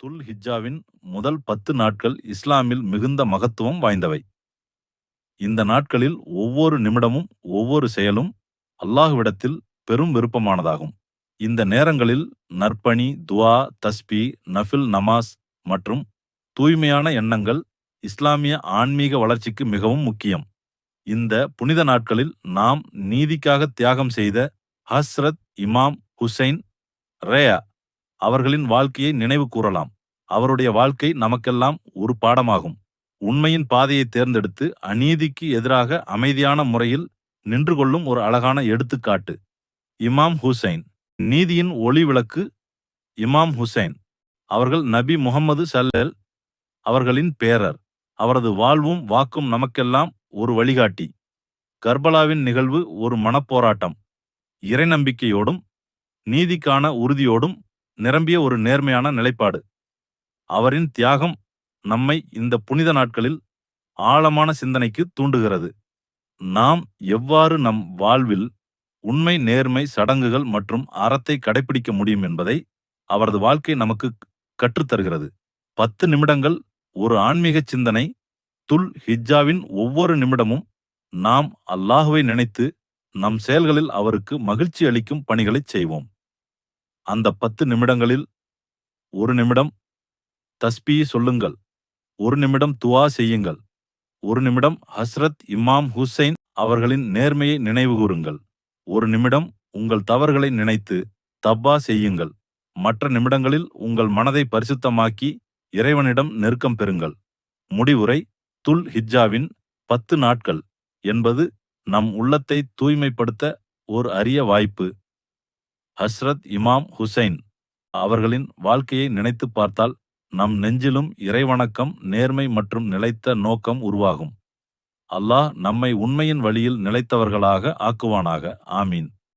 துல் ஹிஜ்ஜாவின் முதல் பத்து நாட்கள் இஸ்லாமில் மிகுந்த மகத்துவம் வாய்ந்தவை. இந்த நாட்களில் ஒவ்வொரு நிமிடமும் ஒவ்வொரு செயலும் அல்லாஹ்விடத்தில் பெரும் விருப்பமானதாகும். இந்த நேரங்களில் நற்பணி துவா தஸ்பி நஃபில் நமாஸ் மற்றும் தூய்மையான எண்ணங்கள் இஸ்லாமிய ஆன்மீக வளர்ச்சிக்கு மிகவும் முக்கியம். இந்த புனித நாட்களில் நாம் நீதிக்காக தியாகம் செய்த ஹஸ்ரத் இமாம் ஹுசைன் ரேயா அவர்களின் வாழ்க்கையை நினைவு கூறலாம். அவருடைய வாழ்க்கை நமக்கெல்லாம் ஒரு பாடமாகும். உண்மையின் பாதையை தேர்ந்தெடுத்து அநீதிக்கு எதிராக அமைதியான முறையில் நின்று கொள்ளும் ஒரு அழகான எடுத்துக்காட்டு. இமாம் ஹுசைன். நீதியின் ஒளி விளக்கு இமாம் ஹுசைன். அவர்கள் நபி முகமது சல்லல் அவர்களின் பேரர். அவரது வாழ்வும் வாக்கும் நமக்கெல்லாம் ஒரு வழிகாட்டி. கர்பலாவின் நிகழ்வு ஒரு மனப்போராட்டம். இறைநம்பிக்கையோடும் நீதிக்கான உறுதியோடும் நிரம்பிய ஒரு நேர்மையான நிலைப்பாடு. அவரின் தியாகம் நம்மை இந்த புனித நாட்களில் ஆழமான சிந்தனைக்கு தூண்டுகிறது. நாம் எவ்வாறு நம் வாழ்வில் உண்மை நேர்மை சடங்குகள் மற்றும் அறத்தை கடைபிடிக்க முடியும் என்பதை அவரது வாழ்க்கை நமக்கு கற்றுத்தருகிறது. பத்து நிமிடங்கள் ஒரு ஆன்மீக சிந்தனை துல் ஹிஜ்ஜாவின் ஒவ்வொரு நிமிடமும் நாம் அல்லாஹுவை நினைத்து நம் செயல்களில் அவருக்கு மகிழ்ச்சி அளிக்கும் பணிகளைச் செய்வோம். அந்த பத்து நிமிடங்களில் ஒரு நிமிடம் தஸ்பி சொல்லுங்கள் ஒரு நிமிடம் துவா செய்யுங்கள் ஒரு நிமிடம் ஹஸ்ரத் இமாம் ஹுசைன் அவர்களின் நேர்மையை நினைவுகூருங்கள் ஒரு நிமிடம் உங்கள் தவறுகளை நினைத்து தப்பா செய்யுங்கள் மற்ற நிமிடங்களில் உங்கள் மனதை பரிசுத்தமாக்கி இறைவனிடம் நெருக்கம் பெறுங்கள். முடிவுரை துல் ஹிஜ்ஜாவின் பத்து நாட்கள் என்பது நம் உள்ளத்தை தூய்மைப்படுத்த ஒரு அரிய வாய்ப்பு. ஹஸ்ரத் இமாம் ஹுசைன். அவர்களின் வாழ்க்கையை நினைத்து பார்த்தால் நம் நெஞ்சிலும் இறைவணக்கம் நேர்மை மற்றும் நிலைத்த நோக்கம் உருவாகும். அல்லாஹ் நம்மை உண்மையின் வழியில் நிலைத்தவர்களாக ஆக்குவானாக. ஆமீன்.